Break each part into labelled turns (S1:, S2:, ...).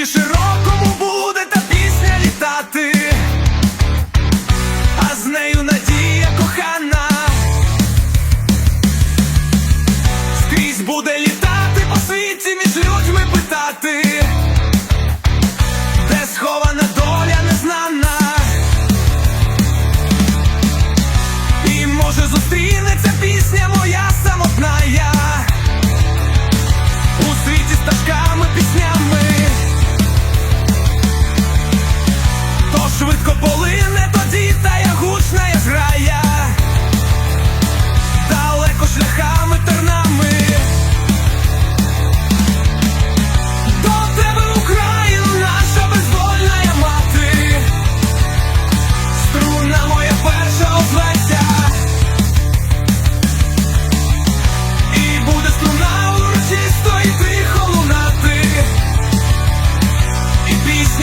S1: світі широкому буде та пісня літати, а з нею надія кохана, скрізь буде літати по світі між людьми питати.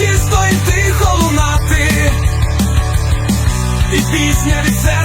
S1: і тихо лунати. І пісня від полється.